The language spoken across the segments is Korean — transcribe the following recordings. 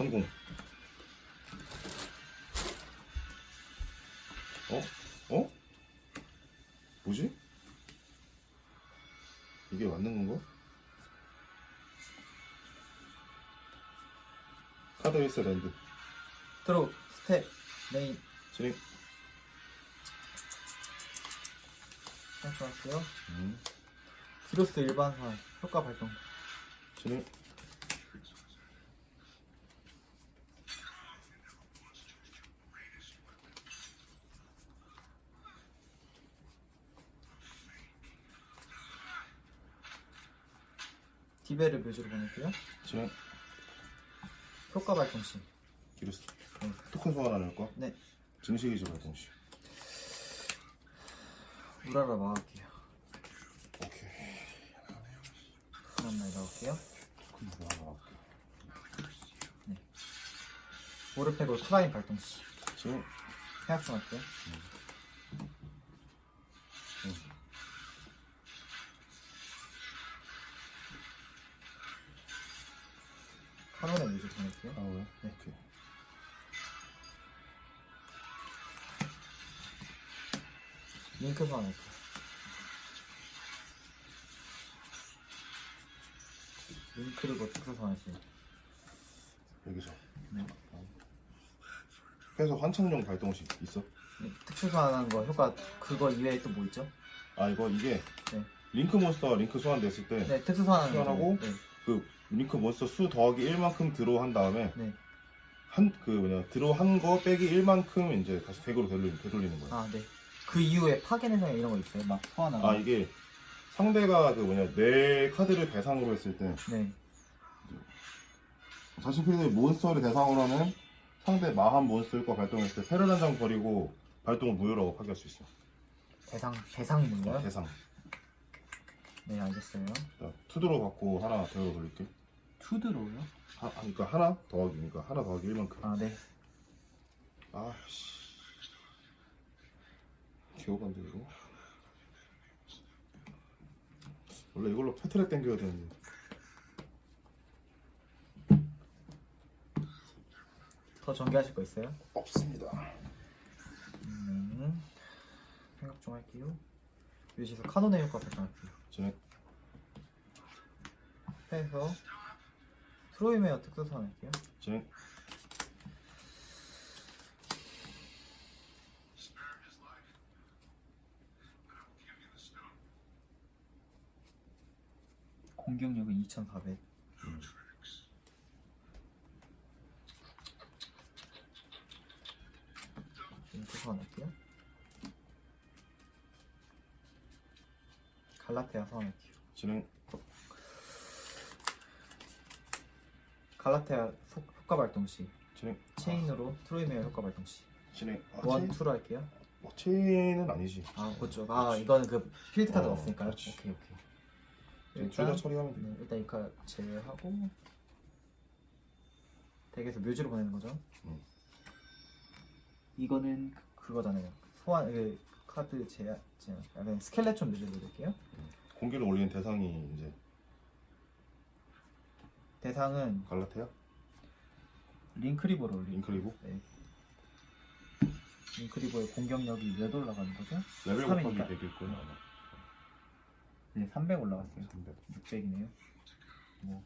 성공. 어? 어? 뭐지? 이게 맞는 건가? 카드 웨이스 랜드 드로우 스텝 메인 진행 설정할게요 음. 기로스 일반화 효과 발동 진행 디베를 묘지로 보낼게요. 진행 효과 발동 시. 기루스 네. 토큰 소환하는 거 네. 증식이지 발동시. 우라라 막을게요. 오케이. 날 넣을게요 토큰 소환하고 오르페고 프라임 발동 시. 진행 해약 좀 할게요. 카 링크 소환할게요 링크를 뭐 특수 소환했어요 여기서 네. 그래서 환청용 발동시 있어? 네, 특수 소환하는 거 효과 그거 이외에 또 뭐 있죠? 아 이거 이게 네. 링크 몬스터 링크 소환됐을 때 네 특수 소환하는 거 소환하고? 네, 그 링크 몬스터 수 더하기 1만큼 들어 한 다음에 네. 한그 뭐냐 들어 한거 빼기 1만큼 이제 다시 100으로 되돌리는, 되돌리는 거야. 아, 네. 그 이후에 파괴내성 이런 거 있어요? 막 소환하고. 아 이게 상대가 그 뭐냐 내 카드를 대상으로 했을 때 네. 자신 필드의 몬스터를 대상으로 하면 상대 마한 몬스터일과 발동했을 때 패를 한 장 버리고 발동을 무효라고 파괴할 수 있어. 대상, 대상 뭔가요? 대상. 네, 알겠어요. 자, 투드로 받고 하나 더로 돌릴게. 투드로요? 하, 아, 그러니까 하나 더하기 그러니까 하나 더하기 1만큼. 아, 네. 아씨. 기억 안 돼, 이거. 원래 이걸로 패트랙 당겨야 되는데. 더 전개하실 거 있어요? 없습니다. 음, 생각 좀 할게요. 여기서 카논의 효과 발동할게요. 진행. 해서 트로이메어 특수 소환할게요. 진행. 공격력은 2400. 음. 링크 소환할게요. 갈라테아 소환할게요. 진행. 갈라테아 속- 효과 발동 시 진행. 체인으로 트로이메어 효과 발동 시 진행. 아, 원, 체인? 투로 할게요. 뭐, 체인은 아니지. 아, 그렇죠. 아, 이거는 그 필드 카드 어, 없으니까요. 그렇지. 오케이, 오케이. 둘 다 처리하면 돼. 네, 일단 이 카드 제외하고 덱에서 묘지로 보내는 거죠. 음. 이거는 그- 그거잖아요. 소환 그 카드 제야. 약간 스켈레톤 묘지로 넣을게요. 공기를 올리는 대상이 이제 대상은 갈라테아? 링크리버로 올리고 링크리고? 네. 링크리버의 공격력이 몇 올라가는 거죠? 레벨. 곱하기 100일 거야 아마. 네, 300 올라갔어요. 300. 600이네요. 뭐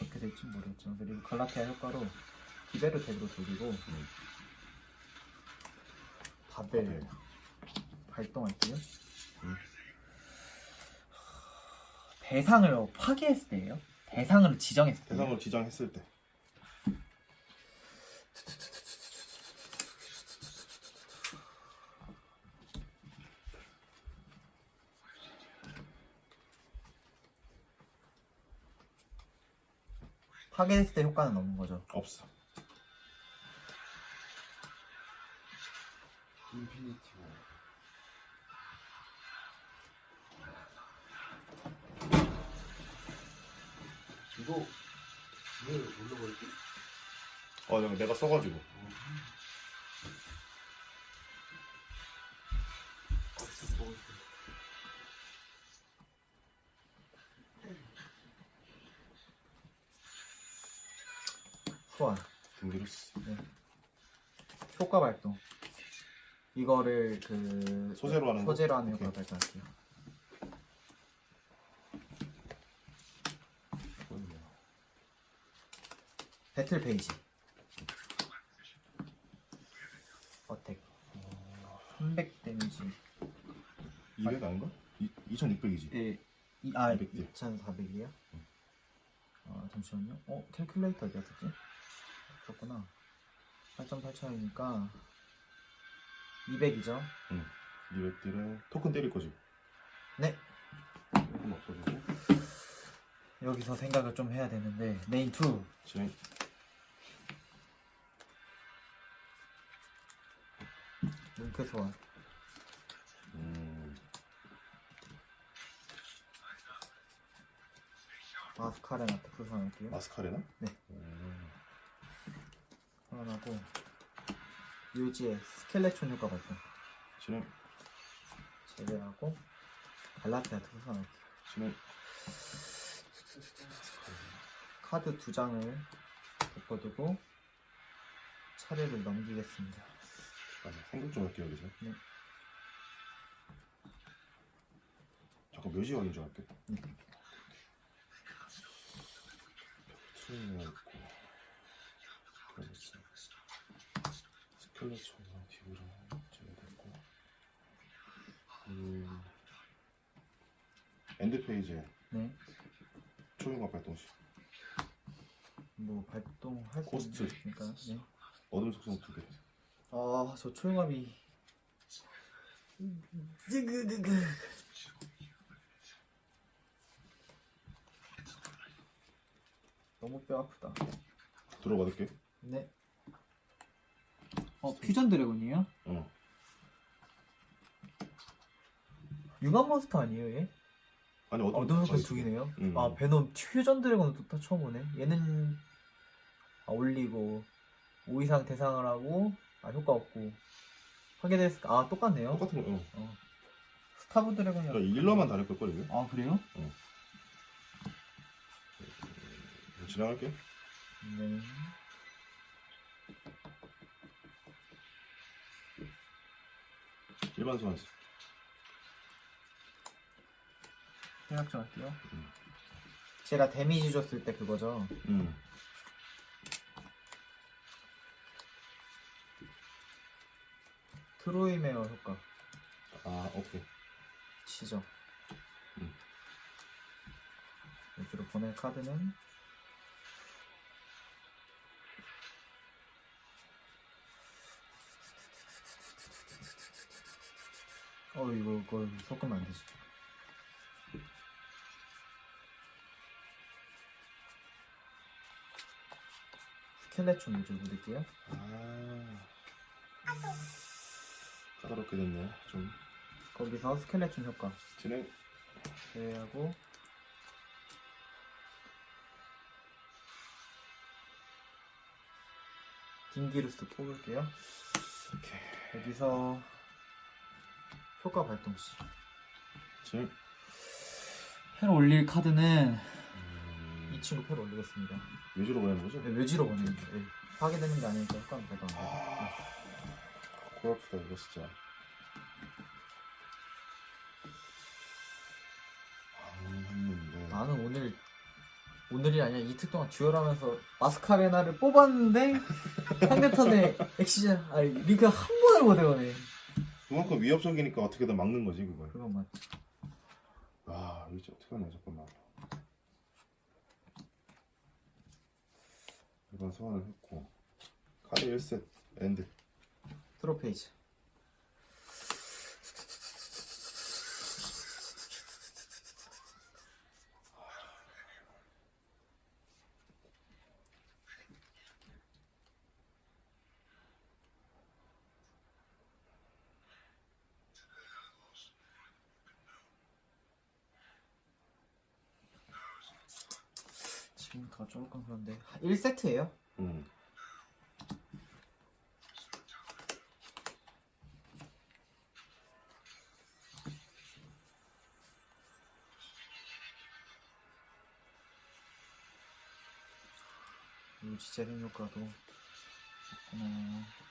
어떻게 될지 모르겠죠. 그리고 갈라테아 효과로 기베르 덱으로 돌리고 음. 바벨 바벨. 발동할게요. 음. 대상을 파괴했을 때예요. 대상을 지정했을 때. 대상을 지정했을 때. 파괴했을 때 효과는 없는 거죠. 없어. 인피니티 이거 왜 올라가지? 어, 내가 써가지고. 소환 딩기루스 효과 발동 이거를 그 소재로 하는 거? 소재로 하는 효과 오케이. 발동할게요 배틀 페이지 어택 300 데미지 200 아닌가? 2600이지 예, 이, 아 200 딜. 2400이요? 아 잠시만요 어? 캘큘레이터 어디 갔었지? 그렇구나. 8.8차이니까 200이죠? 200딜은 토큰 때릴 거지. 네. 토큰 없어지고. 여기서 생각을 좀 해야 되는데 메인 2 진행 뭉크 소환 음, 마스카렌 아트프 소환할게요 마스카레나? 네. 음, 소환하고 묘지에 스켈레촌 효과 발동 진행 제외하고 갈라테 아트프 소환할게요 진행 카드 두 장을 덮어두고 차례를 넘기겠습니다. 맞아. 생각 좀 할게요 여기서. 네. 잠깐 묘지 확인 좀 할게? 네. 있고. 그렇지 스켈레톤이랑 디브랑 제외됐고 음 엔드 페이지에 네, 초용과 발동시 뭐 발동할 수 코스트. 있으니까. 네. 어둠 속성 두개 아, 저 초용압이 지그그그. 너무 뼈 아프다. 들어받을게 네. 어, 퓨전 드래곤이에요? 어 융합 몬스터 아니에요, 얘? 아니 어둠 어둠 두 개네요. 음. 아, 베놈 퓨전 드래곤은 또다 처음 보네. 얘는 아, 올리고 5 이상 대상을 하고 아, 효과 없고 파괴됐을 아, 똑같네요. 똑같은 거 어. 어. 스타브 드래곤이랑 그러니까 일러만 다를 걸걸 이게 아, 그래요? 지나갈게 네. 일반 소환수 생각 좀 할게요. 음. 제가 데미지 줬을 때 그거죠. 음 트로이 메어 효과 아 오케이 치죠. 음. 여기로 보낼 카드는 어 이거 이거 섞으면 안 되지. 스켈레촌 위주 부릴게요. 아 까다롭게 됐네 좀 거기서 스켈레촌 효과 진행 제외하고 딩기루스 뽑을게요. 오케이 여기서 효과 발동 시 진행 패로 올릴 카드는 음, 이 친구 패로 올리겠습니다. 외주로 보내는 거죠? 네, 묘지로 보내는 거. 네. 파괴되는 게 아니니까 효과 발동. 아 고아프다 이거 진짜 안 나는 오늘 오늘이 아니라 이틀 동안 듀얼하면서 마스카레나를 뽑았는데 상대 턴에 엑시전 아니 링크 한 번을 못 해보네. 그만큼 위협적이니까 어떻게든 막는 거지 그걸. 그건 맞지. 와 이거 진짜 어떡하냐 잠깐만. 일반 소환을 했고. 카드 1셋 엔드. 트로 페이 더 조금 그런데 1세트예요? 음. 묘지 재생 효과도 있구나.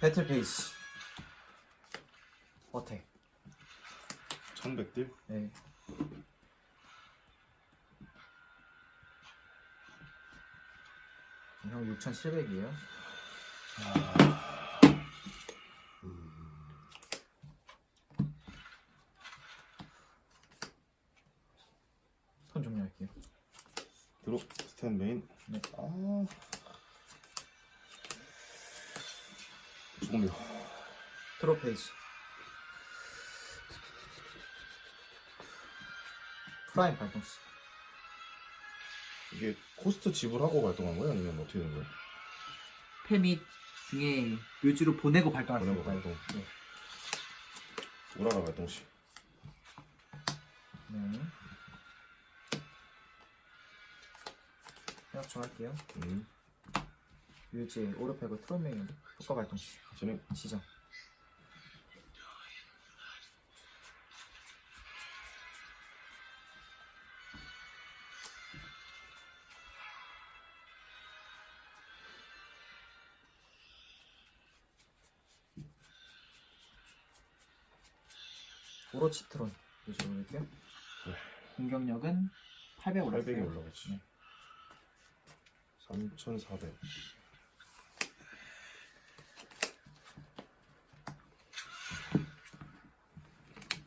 배틀 페이지 어택 1100딜? 네. 형 6,700이에요. 턴 종료할게요. 드롭 스탠 메인. 네. 아. 종료. 트로 페이지. 프라임 발동 시. 이게 코스트 지불하고 발동한 거야? 아니면 어떻게 된 거야? 페밋 중에 묘지로 보내고 발동할 수 보내고. 발동. 네. 우라라 발동시. 네. 생각 좀 할게요. 음. 묘지 오르페고 트로메인 효과 발동 시. 진행. 시작. 오로치트론 요즘 올릴게요. 네. 공격력은 800 올랐어요. 800이 올라갔지. 네. 3400.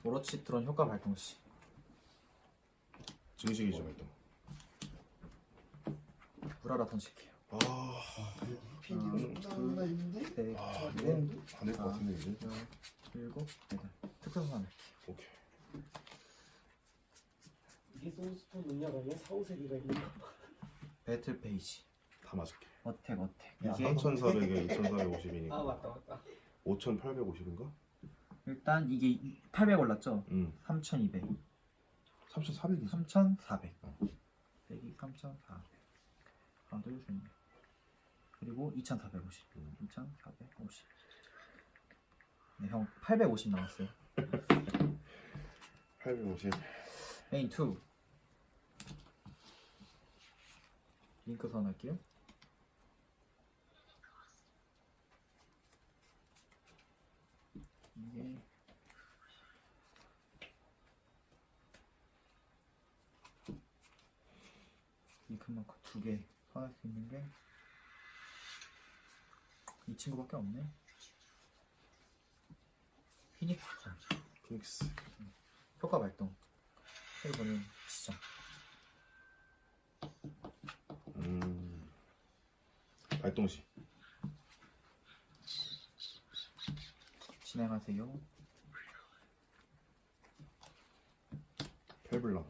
오로치 트론 효과 발동 시. 증식이죠, 발동. 무라라 던질게요. 아. 핑계는 나나 있는데? 네. 아, 네. 이건 안될 것 같은데, 이제. 여- 일곱, 여덟. 특수선 할게요. 오케이. 이게 소스톤 능력 아니야? 사후세계가 있는 거 배틀 페이지. 다 맞을게. 어택, 어택. 야, 이게 3400에 2450이니까. 아 맞다 맞다 5850인가? 일단 이게 800 올랐죠? 응. 3200. 3400이지. 3400. 어. 100이 3400. 하나, 둘, 셋, 넷. 그리고 2450. 음. 2450. 네, 형 850 나왔어요. 850. 메인 2. 링크 선할게요. 이게 링크 마커 두개 선할 수 있는 게 이 친구밖에 없네. 피닉스 피닉스. 효과 발동. 그리고는 시작. 음. 발동 시. 진행하세요. 펠블랑.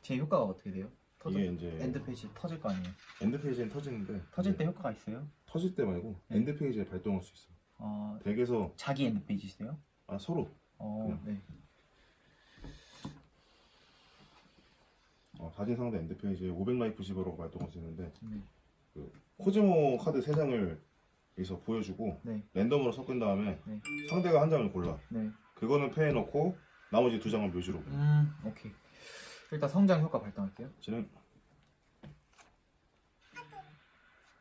제 효과가 어떻게 돼요? 터져, 이게 이제 엔드 페이지 터질 거 아니에요? 엔드 페이지는 터지는데 터질 때 효과가 있어요? 터질 때 말고 네. 엔드 페이지에 발동할 수 있어. 어, 덱에서 자기 엔드 페이지 있어요? 아 서로 어, 그냥. 네. 어, 가진 상대 엔드 페이지에 500 라이프 집으로 발동할 수 있는데 네. 코즈모 카드 3장을 여기서 보여주고 네. 랜덤으로 섞은 다음에 네. 상대가 한 장을 골라. 네. 그거는 패에 넣고 나머지 두 장은 묘지로. 음, 오케이. 일단 성장 효과 발동할게요. 진행.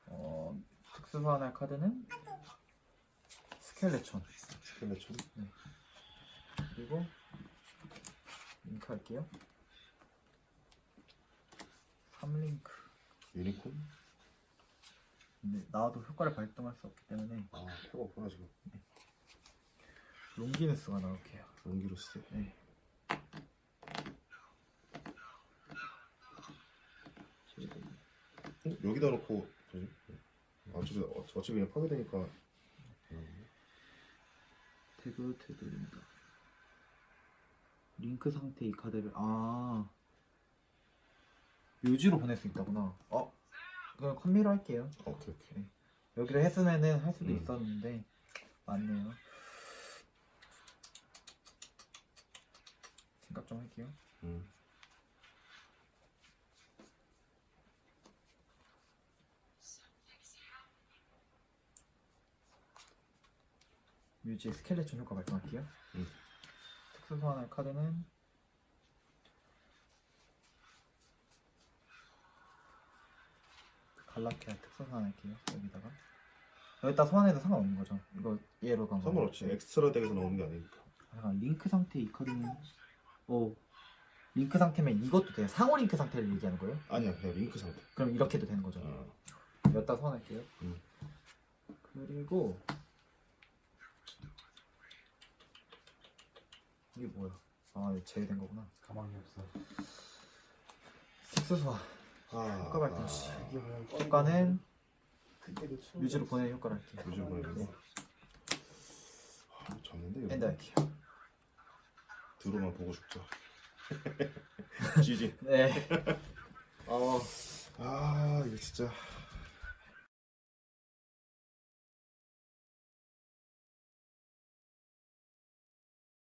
어, 특수 소환할 카드는 스켈레촌. 스켈레촌. 그리고 링크 할게요. 3링크. 유니콘. 근데 나와도 효과를 발동할 수 없기 때문에 아 패가 없구나 지금. 롱기누스가 나올게요. 롱기로스. 네. 어? 여기다 놓고 되지? 어차피 어- 어차피 그냥 파괴되니까. 음. 태그 테드입니다. 링크 상태 이 카드를 아 요지로 보낼 수 있다구나. 어? 그럼 컴미로 할게요. 어, 오케이 오케이. 네. 여기를 했으면은 할 수도 음. 있었는데 맞네요. 생각 좀 할게요. 음. 뮤지 스켈레톤 효과 발동할게요. 음. 특수 소환할 카드는 갈라케아 특수 소환할게요. 여기다가 여기다 소환해도 상관없는 거죠. 이거 얘로 간 거. 상관없지. 엑스트라 덱에서 나오는 게 아니니까. 잠깐 링크 상태 이 카드는 오 링크 상태면 이것도 돼요. 상호 링크 상태를 얘기하는 거예요? 아니야, 그냥 링크 상태. 그럼 이렇게도 되는 거죠. 어. 여기다 소환할게요. 음. 그리고 이게 뭐야? 아, 이거 제외된 거구나. 가망이 없어. 특수 소환. 아, 효과 발동 시. 효과는 유지로 거 보내는 효과를 할게요. 유지로 보내는 네. 거. 아, 졌는데 이거. 엔드 할게요. 드로만 보고 죽자. 지지. 네. 아 아, 이거 진짜